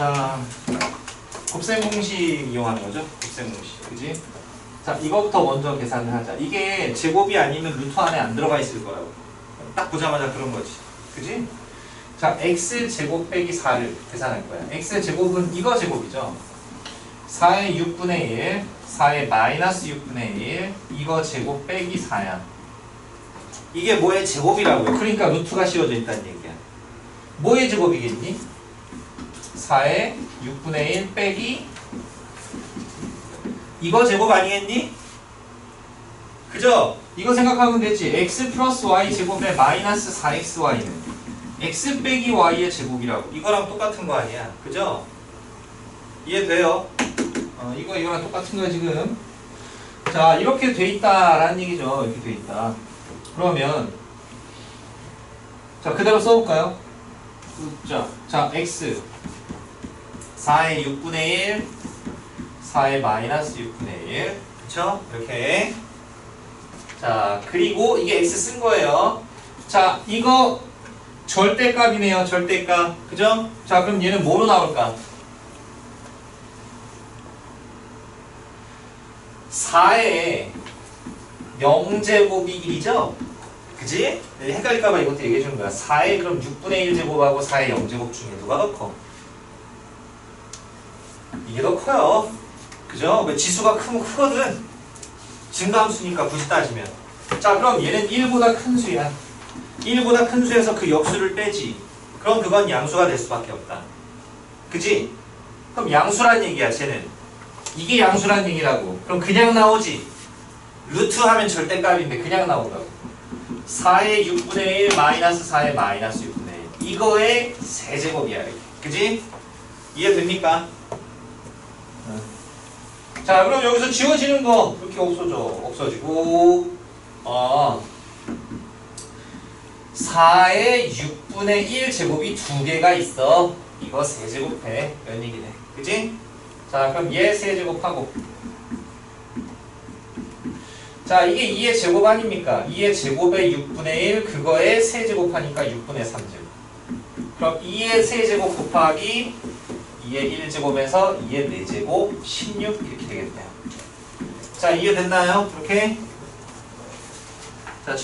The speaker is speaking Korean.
자, 곱셈 공식 이용하는 거죠? 곱셈 공식. 그지? 자, 이거부터 먼저 계산을 하자. 이게 제곱이 아니면 루트 안에 안 들어가 있을 거라고. 딱 보자마자 그런 거지. 그지? 자, x 제곱 빼기 4를 계산할 거야. x 제곱은 이거 제곱이죠. 4의 6분의 1, 4의 마이너스 6분의 1, 이거 제곱 빼기 4야. 이게 뭐의 제곱이라고요? 그러니까 루트가 씌워져 있다는 얘기야. 뭐의 제곱이겠니? 4의 6분의 1 빼기 이거 제곱 아니겠니? 그죠? 이거 생각하면 되지. x 플러스 y 제곱의 마이너스 4xy는 x 빼기 y의 제곱이라고. 이거랑 똑같은 거 아니야. 그죠? 이해돼요? 어, 이거 이거랑 똑같은 거야 지금. 자 이렇게 돼 있다라는 얘기죠. 이렇게 돼 있다. 그러면 자 그대로 써볼까요? 자, 자 x 4의 6분의 1 4의 마이너스 6분의 1 그쵸? 이렇게 자 그리고 이게 x 쓴 거예요 자 이거 절대값이네요 절대값 그죠? 자 그럼 얘는 뭐로 나올까? 4의 0제곱이 1이죠? 그지? 네, 헷갈릴까봐 이것도 얘기해 주는 거야 4의 그럼 6분의 1제곱하고 4의 0제곱 중에 누가 더 커? 이게 더 커요. 그죠? 왜 지수가 크면 크거든? 증가함수니까 굳이 따지면. 자 그럼 얘는 1보다 큰 수야. 1보다 큰 수에서 그 역수를 빼지. 그럼 그건 양수가 될 수밖에 없다. 그지? 그럼 양수란 얘기야 쟤는. 이게 양수란 얘기라고. 그럼 그냥 나오지. 루트 하면 절대값인데 그냥 나온다고. 4의 6분의 1 마이너스 4의 마이너스 6분의 1 이거의 세제곱이야 그지? 이해됩니까? 자 그럼 여기서 지워지는 거 이렇게 없어져 없어지고. 어 4의 6분의 1 제곱이 두 개가 있어. 이거 세제곱해. 이런 얘기네. 그지? 자 그럼 얘 세제곱하고. 자 이게 2의 제곱 아닙니까? 2의 제곱의 6분의 1 그거의 세제곱하니까 6분의 3제곱. 그럼 2의 세제곱 곱하기 2의 1제곱에서 2의 4제곱 16 이렇게 되겠네요 자 이해됐나요? 이렇게 자